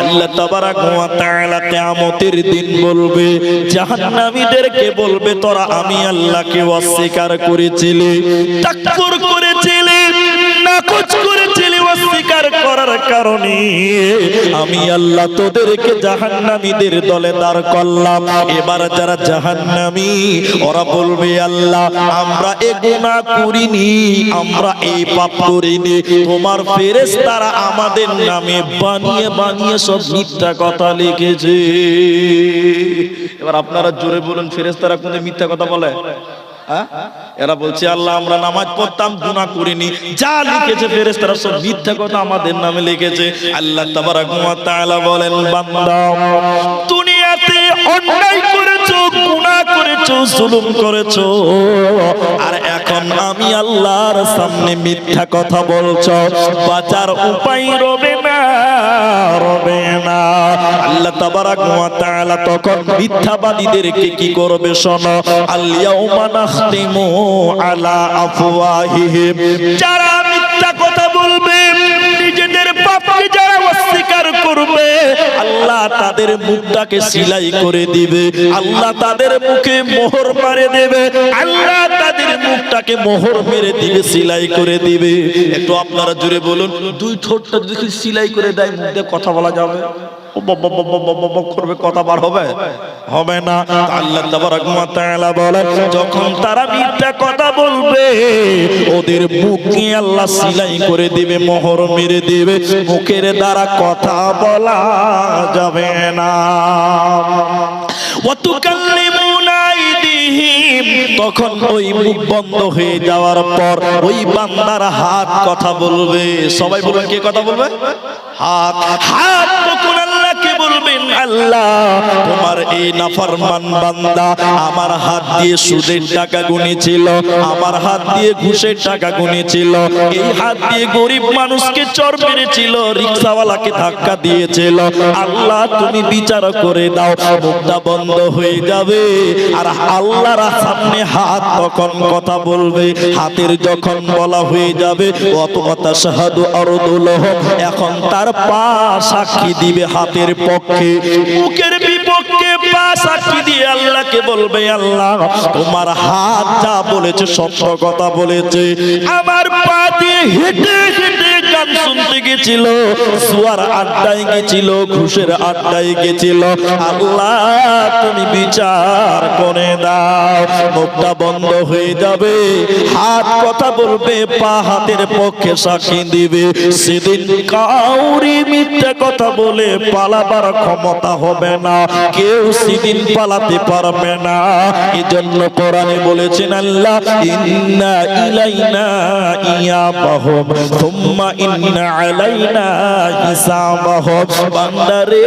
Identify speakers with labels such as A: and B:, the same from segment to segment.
A: আল্লাহ তাবারাক ওয়া তাআলা কিয়ামতের দিন বলবে, জাহান্নামীদেরকে বলবে, তোরা আমি আল্লাহকে অস্বীকার করেছিলি তাকবুর করেছিলি, নাকচ করেছিলি। অস্বীকার করার কারণে আমি আল্লাহ তোদেরকে জাহান্নামীদের দলে দাঁড় করলাম। এবার যারা জাহান্নামী, ওরা বলবে, আল্লাহ, আমরা এ গুনাহ করিনি, আমরা এই পাপ করিনি। তোমার ফেরেশতারা আমাদের নামে বানিয়ে বানিয়ে সব মিথ্যা কথা লিখেছে। এবার আপনারা জোরে বলুন, ফেরেশতারা কোন মিথ্যা কথা বলে? এরা বলছে, আল্লাহ, আমরা নামাজ পড়তাম গুণা করিনি। যা লিখেছে ফেরেশতারা সব মিথ্যা কথা আমাদের নামে লিখেছে। আল্লাহ তাবারাক ওয়া তাআলা বলেন, বান্দা দুনিয়াতে অন্যায় করেছ, গুনাহ করেছ, জুলুম করেছ। আর এখন আমি আল্লাহর সামনে মিথ্যা কথা বলছো। বাঁচার উপায় রবে না রবে না। আল্লাহ তাবারাক ওয়া তখন মিথ্যাবাদীদেরকে কি করবে শোনো? আল-ইয়াউমা নাখতিমু আলা আফওয়াহিহিম। যারা আল্লাহ তাদের মুখটাকে সিলাই করে দিবে, আল্লাহ তাদের মুখে মোহর মারে দেবে, আল্লাহ তাদের মুখটাকে মোহর মেরে দিবে, সিলাই করে দিবে। একটু আপনারা জুড়ে বলুন, দুই ঠোঁটটা যদি সিলাই করে দেয়, মুখ দিয়ে কথা বলা যাবে? করবে কথা বার হবে? হবে না। আল্লাহ যখন তারা কথা বলবে, ওদের আল্লাহ সিলাই করে মোহর মেরে দিবে, মুখের দ্বারা কথা বলা যাবে না। তখন ওই মুখ বন্ধ হয়ে যাওয়ার পর ওই বান্দার হাত কথা বলবে। সবাই বলবে, কে কথা বলবে? হাত। হাত আল্লাহ। তোমার এই নাফরমান বান্দা আমার হাত দিয়ে সুদের টাকা গুনেছিল, আমার হাত দিয়ে ঘুষের টাকা গুনেছিল, এই হাত দিয়ে গরিব মানুষকে চর মেরেছিল, রিক্সাওয়ালাকে ধাক্কা দিয়েছিল। আল্লাহ, তুমি বিচার করে দাও, মুখটা বন্ধ হয়ে যাবে। আর আল্লাহর সামনে হাত তখন কথা বলবে, হাতের যখন বলা হয়ে যাবে অত কথা শাহাদু আরদুলহ এখন তার পা সাক্ষী দিবে হাতের পক্ষে। মুখের বিপক্ষে পা সাক্ষী দিয়ে আল্লাহকে বলবে, আল্লাহ, তোমার হাত যা বলেছে, সত্য কথা বলেছে। আমার পা দিয়ে হেঁটে গান শুনতে গেছিল আড্ডায় গেছিল, ঘুষের আড্ডায় গেছিল। আল্লাহ, তুমি বিচার করে দাও, মুখটা বন্ধ হয়ে যাবে। হাত কথা বলবে, পা হাতের পক্ষে সাক্ষী দিবে। সেদিন কাউরি মিথ্যে কথা বলে পালাবার ক্ষমতা হবে না। কেউ সেদিন পালাতে পারবে না। এজন্য কোরআনে বলেছেন আল্লাহ, ইন্না ইলাইনা ইয়াবাহুম থুম্মা ইন্না আলাইনা হিসাবাহুম বান্দারে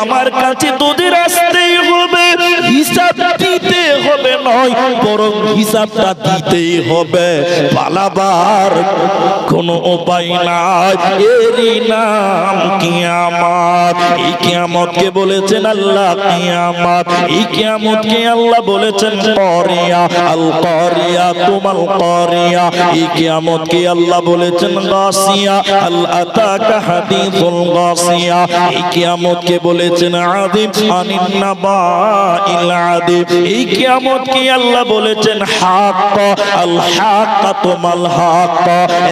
A: আমার কাছে তোদের আসতেই হবে হিসাব দিতে হবে নয় বরং হিসাবটা দিতেই হবে, পালাবার কোনো উপায় নাই। এরই নাম কিয়ামত। এই কিয়ামতকে বলেছেন আল্লাহ কিয়ামত। এই কিয়ামতকে আল্লাহ বলেছেন করিয়া আল করিয়া তোমাল করিয়া এই কিয়ামতকে আল্লাহ বলেছেন গাসিয়া আল আতাকা হাদিসুল গাসিয়া। এই কিয়ামতকে বলেছেন আদিম আনিন নাবাইল আদিম এই কিয়ামতকে আল্লাহ বলেছেন, হাক আল হাক তোমাল হাক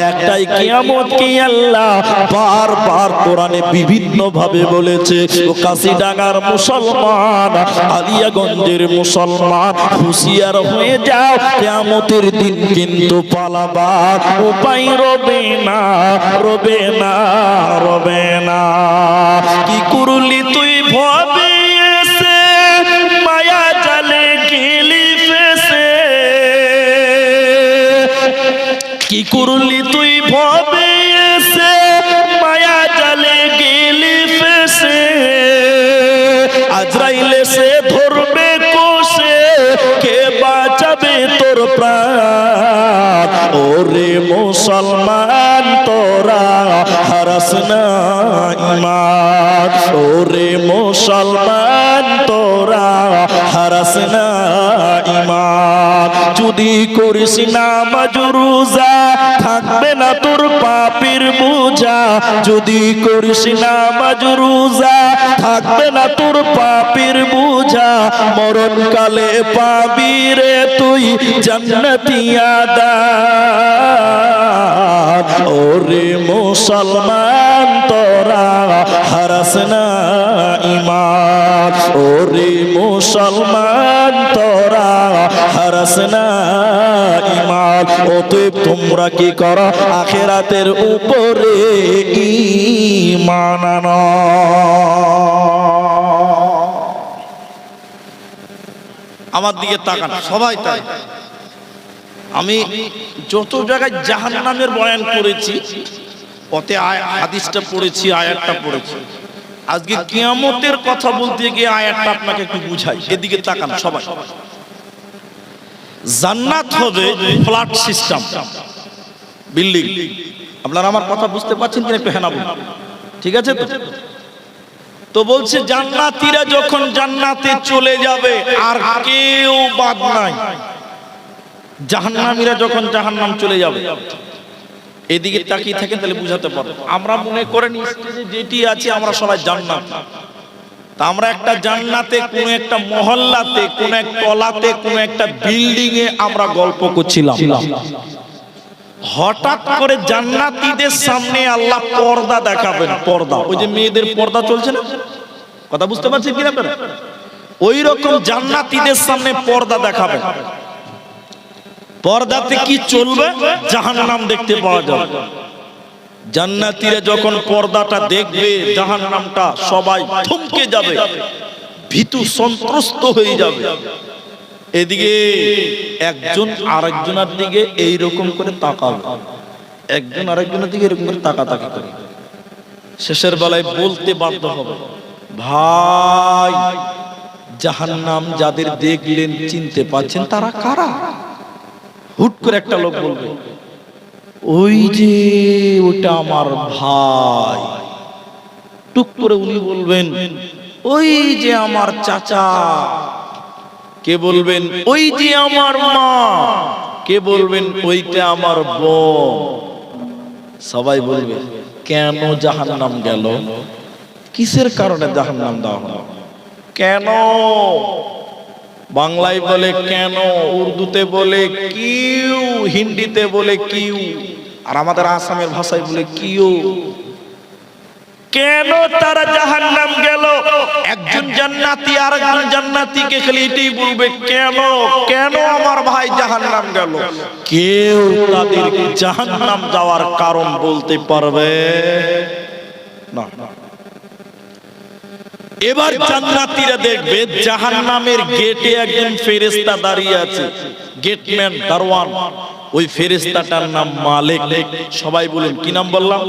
A: একটাই কিয়ামত কি আল্লাহ? বারবার কোরআনে বিভিন্ন ভাবে বলেছে, ও কাশিডাঙ্গার মুসলমান, আলিয়াগঞ্জের মুসলমান, হুঁশিয়ার হয়ে যাও, কিয়ামতের দিন কিন্তু পালাবার উপায় রবে না রবে না। কি করলি তুই ভবে এসে, মায়া জালে গেলি ফেসে। আজরাইলে সে ধরবে কোষে, কে বাঁচাবে তোর প্রাণ? ওরে মুসলমান, তোরা হারাস না ইমান ওরে মুসলমান, তোরা হারাস না ইমান যদি করিস না মাজরুজা, থাকবে না তোর পাপের বোঝা। যদি করিস না মাজরুজা, থাকবে না তোর পাপের বোঝা। মরণকালে পাবি রে তুই জান্নাতিয়া ওরে মুসলমান, তোরা হারাস না ওরে মুসলমান তোরা, হারাস না ইমান অতএব তোমরা কি করো? আখেরাতের উপরে ইমান আনো। আমার দিকে তাকান, সবাই তাই। আমি যত জায়গায় জাহান্নামের বয়ান করেছি আয়- হাদিসটা পড়েছি, আয়াতটা পড়েছি। আজকে কিয়ামতের কথা বলতে গিয়ে আয়াতটা আপনাকে একটু বুঝাই। এদিকে তাকান সবাই। জান্নাত হবে ফ্ল্যাট সিস্টেম। বিল্ডিং। আপনারা আমার কথা বুঝতে পারছেন কিনা একটু হেনা বলুন। ঠিক আছে তো? তো বলছে, জান্নাতীরা যখন জান্নাতে চলে যাবে, আর কেউ বাদ নাই। জাহান্নামীরা যখন জাহান্নাম চলে যাবে। এদিকে তাকিয়ে থাকেন, তাহলে বুঝাতে পারব আমরা মনে করেন যেটি আছে, আমরা সবাই জান্নাত। তা আমরা একটা জান্নাতে, কোন একটা মহল্লাতে, কোন এক তলাতে, কোন একটা বিল্ডিং এ আমরা গল্প করছিলাম। হঠাৎ করে জান্নাতীদের সামনে আল্লাহ পর্দা দেখাবেন, পর্দা। ওই যে মেয়েদের পর্দা চলছে না? কথা বুঝতে পারছেন কিনা ওই রকম জান্নাতীদের সামনে পর্দা দেখাবেন। পর্দাতে কি চলবে? জাহান্নাম দেখতে পাওয়া যাবে। জান্নাতীরা যখন পর্দাটা দেখবে, জাহান্নামটা সবাই থমকে যাবে। ভীতু সন্ত্রস্ত হয়ে যাবে। এদিকে একজন আরেকজনের দিকে এই রকম করে তাকাবে। একজন আরেকজনের দিকে এরকম করে তাকাতাকি করে। শেষের বেলায় বলতে বাধ্য হবে, ভাই, জাহান্নাম যাদের দেখলেন, চিনতে পারছেন তারা কারা? হুট করে একটা লোক বলবে, ওই যে ওটা আমার ভাই। টুক করে উনি বলবেন, ওই যে আমার চাচা। কে বলবেন, ওই যে আমার মা। কে বলবেন, ওইটা আমার বোন। সবাই বলবে, কেন জাহান নাম গেল? কিসের কারণে জাহান্নাম দেওয়া হলো? কেন? বাংলায় বলে কেন, উর্দুতে বলে কিউ, হিন্দিতে বলে কিউ, আর আমাদের আসামের ভাষায় বলে কিউ। কেন তারা জাহান্নাম গেল? একজন জান্নাতি আর একজন জান্নাতিকে খালি এটাই বলবে, কেন কেন আমার ভাই জাহান্নাম গেল? কেউ তাদের জাহান্নাম যাওয়ার কারণ বলতে পারবে? না। এবার জান্নাতীরা দেখবে জাহান্নামের গেটে একজন ফেরেশতা দাঁড়িয়ে আছে। গেটম্যান দারওয়ান ওই ফেরেশতাটার নাম মালিক। সবাই বলেন, কি নাম বললাম?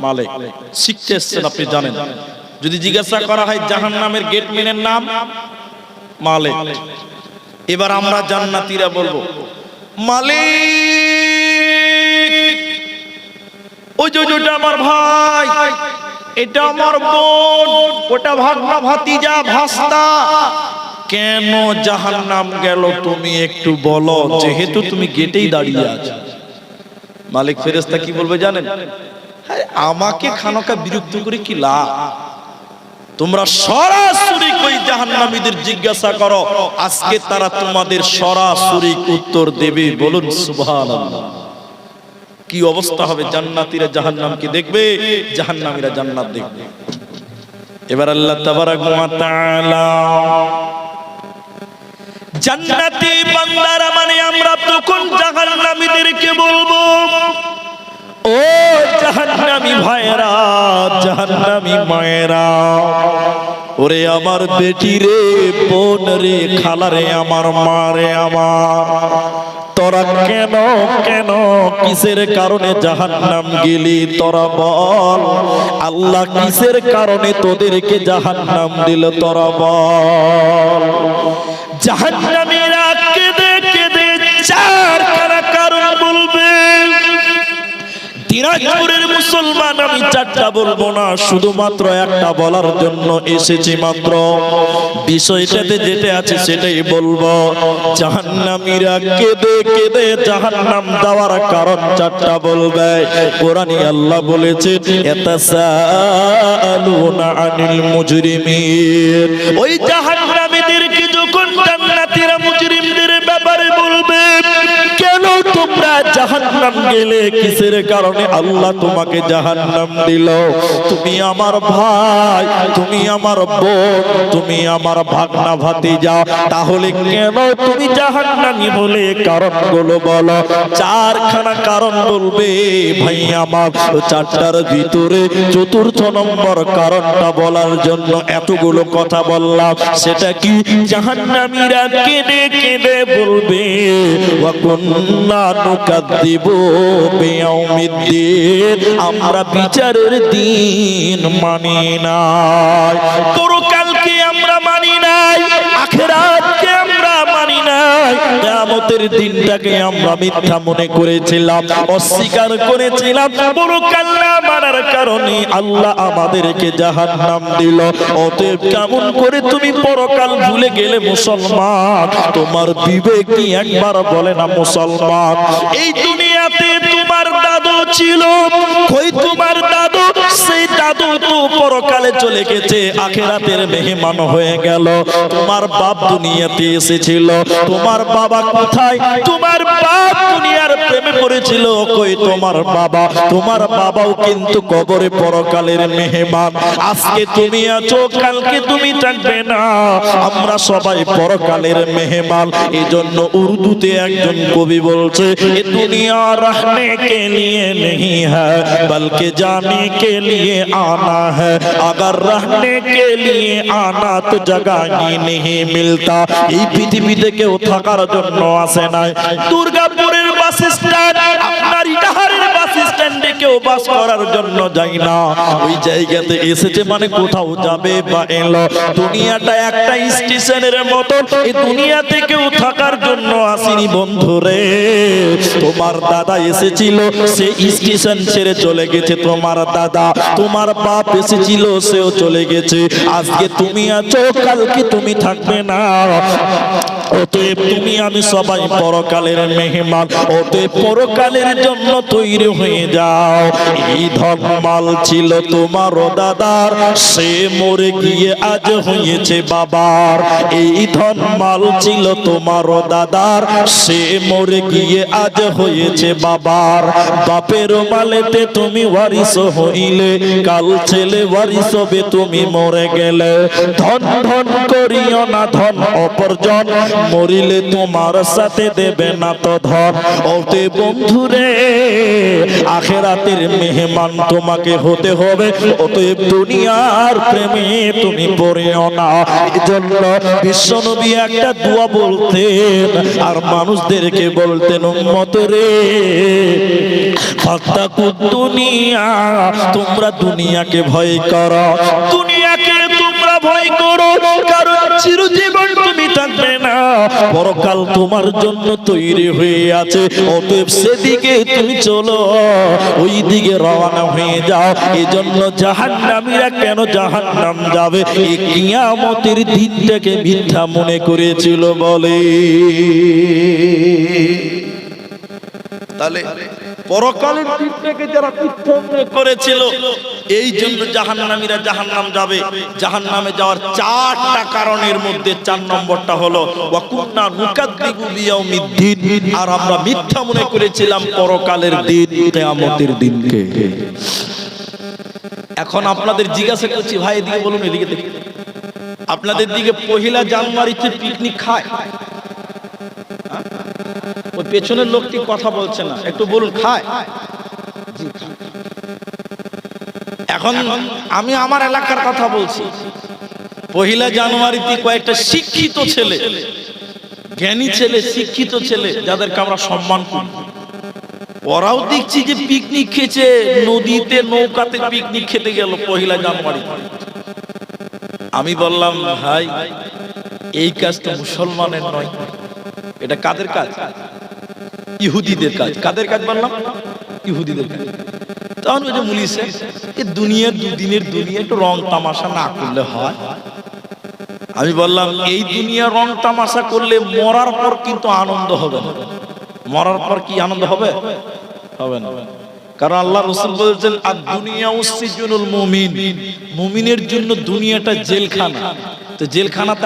A: মালিক। শিখতে এসছেন আপনি, জানেন। যদি জিজ্ঞাসা করা হয় জাহান্নামের গেটম্যানের নাম, মালিক। এবার আমরা জান্নাতীরা বলব, মালিক! ওই যে আমার ভাই। এটা আমার বোন, ওটা ভাগনা ভাতিজা ভাস্তা। কেন জাহান্নাম গেল তুমি একটু বলো, যেহেতু তুমি গেটেই দাঁড়িয়ে আছো। মালিক ফেরেস্তা কি বলবে জানেন? আমাকে খানকা বিরক্ত করে কি লাভ? তোমরা সরাসরি কই জাহান্নামীদের জিজ্ঞাসা করো, আজকে তারা তোমাদের সরাসরি উত্তর দেবে, বলুন সুবহানাল্লাহ। কি অবস্থা হবে? জান্নাতীরা জাহান্নামকে দেখবে? জাহান্নামীরা জান্নাত দেখবে। এবার আল্লাহ তাবারাক ওয়া তাআলা জান্নাতি বান্দারা মানে আমরা তখন জাহান্নামীদেরকে বলব, ও জাহান্নামী ভাইরা জাহান্নামী মায়েরা, ওরে আমার বেটি রে, বোন রে খালা রে আমার, মা রে আমার। তোরা কেন কেন কিসের কারণে জাহান্নাম গেলি তোরা বল? আল্লাহ কিসের কারণে তোদেরকে জাহান্নাম দিল তোরা বল? জাহান্নামীরা দিনাজপুরের মুসলমান, আমি চারটা বলব না, শুধুমাত্র একটা বলার জন্য এসেছি মাত্র। বিষয়টাতে যেটা আছে সেটাই বলব। জাহান্নামীরা কেঁদে কেঁদে জাহান্নাম দেওয়ার কারণ চারটা বলবে। কোরআনে আল্লাহ বলেছেন ইয়াতাসাআলুনা আনিল মুজরিমিন। ওই জাহান্নাম গেলে কিসের কারণে আল্লাহ তোমাকে জাহান্নাম দিল? তুমি আমার ভাই, তুমি আমার বোন, তুমি আমার ভাগনা ভাতিজা। তাহলে কেন তুমি জাহান্নামি বলে চারখানা কারণ বলবে ভাই আমার চারটার ভিতরে চতুর্থ নম্বর কারণটা বলার জন্য এতগুলো কথা বললাম। সেটা কি জাহান্নামীরা কেঁদে কেঁদে বলবে? নুকাদ্দিবু বিয়াউমিদ্দিন আমরা বিচারের দিন মানি না দিনটাকে আমরা মিথ্যা মনে করেছিলাম, অস্বীকার করেছিলাম। বড় কাল্লা মানার কারণে আল্লাহ আমাদেরকে জাহান নাম দিল। অতএব কেমন করে তুমি পরকাল ভুলে গেলে মুসলমান? তোমার বিবেক কি একবার বলে না মুসলমান? এই দুনিয়াতে ছিল। কই তোমার দাদু? সেই দাদু তো পরকালে চলে গেছে, আখেরাতের মেহমান হয়ে গেল। তোমার বাপ দুনিয়াতে এসেছিল। তোমার বাবা কোথায়? তোমার বাপ দুনিয়ার প্রেমে পড়েছিল কই তোমার বাবা তোমার বাবাও কিন্তু কবরে পরকালের মেহমান আজকে তুমি আছো কালকে তুমি থাকবে না আমরা সবাই পরকালের মেহমান এই জন্য উর্দুতে একজন কবি বলছে এ দুনিয়া रहने के लिए नहीं है बल्कि जाने के लिए आना है अगर रहने के लिए आना तो जगह ही नहीं मिलता এই পৃথিবীতে কেউ থাকার জন্য আসে নাই দুর্গাপুরের বাস স্ট্যান্ড আপনার ইটাহারের কেউ বাস করার জন্য যায় না। ওই জায়গাতে এসেছে মানে কোথাও যাবে বা এলো। দুনিয়াটা একটা স্টেশনের মতো। এই দুনিয়াতে কেউ থাকার জন্য আসেনি বন্ধুরে তোমার দাদা এসেছিল, সে স্টেশন ছেড়ে চলে গেছে। তোমার দাদা, তোমার বাপ এসেছিল, সেও চলে গেছে। আজকে তুমি আছো, কালকে তুমি থাকবে না। অতএব তুমি আমি সবাই পরকালের মেহমান। অতএব পরকালের জন্য তৈরি হয়ে যাও। এই ধর্মাল ছিল তোমার দাদার। সে মরে গিয়ে আজ হয়েছে বাবার। এই ধর্মাল ছিল তোমার দাদার। সে মরে গিয়ে আজ হয়েছে বাবার। বাপের মালেতে তুমি ওয়ারিস হইলে, কাল ছেলে ওয়ারিস হবে, তুমি মরে গেলে। ধন ধন করিও না ধন অপরজন, মরিলে তোমার সাথে দেবে না তো ধন। ওতে বন্ধুরে আখেরাতের মেহমান তোমাকে হতে হবে। অতএব দুনিয়ার প্রেমে তুমি পড়িও না। এজন্য বিশ্বনবী একটা দোয়া বলতেন, আর মানুষদেরকে বলতেন উম্মত রে ফাত্তাকু দুনিয়া, তোমরা দুনিয়াকে ভয় করো। দুনিয়াকে তোমরা ভয় করো, কারণ চিরজীবন থাকবে না। পরকাল তোমার জন্য তৈরি হয়ে আছে। অতএব সেদিকে তুমি চলো, ওই দিকে রওনা হয়ে যাও। এই জন্য জাহান্নামীরা কেন জাহান্নাম যাবে? কিয়ামতের দিনটাকে মিথ্যা মনে করেছিল বলে। তাহলে পরকালের দিনটাকে যারা মিথ্যা মনে করেছিল এই জন্য জাহান্নামীরা জাহান্নাম যাবে। জাহান্নামে যাওয়ার চারটা কারণের মধ্যে চার নম্বরটা হলো আর আমরা মিথ্যা মনে করেছিলাম পরকালের দিন, কিয়ামতের দিনকে। এখন আপনাদের জিজ্ঞাসা করছি, ভাই, এদিকে বলুন, এদিকে দেখি। আপনাদের দিকে পহিলা জানুয়ারিতে পিকনিক খায়। ওই পেছনের লোকটি কথা বলছে না, একটু বলুন, খায়? এখন আমি আমার এলাকার কথা বলছি। পহিলা জানুয়ারিতে কয়েকটা শিক্ষিত ছেলে, জ্ঞানী ছেলে, শিক্ষিত ছেলে, যাদেরকে আমরা সম্মান করি। ওরাও দেখছি যে পিকনিক খেয়েছে, নদীতে, নৌকাতে পিকনিক খেতে গেল পহিলা জানুয়ারি আমি বললাম, ভাই, এই কাজ তো মুসলমানের নয়। এটা কাদের কাজ? ইহুদিদের কাজ। কাদের কাজ বললাম? ইহুদিদের কাজ। তখন ওই যে মুলিশে এ দুনিয়া দুদিনের দুনিয়া একটু রং তামাশা না করলে হয়। আমি বললাম, এই দুনিয়া রং তামাশা করলে মরার পর কিন্তু আনন্দ হবে না। মরার পর কি আনন্দ হবে? হবে না। কারণ আল্লাহ রসুল বলেছেন, আর দুনিয়া উসিজুনুল মুমিন। মুমিনের জন্য দুনিয়াটা জেলখানা। তো জেলখানাতে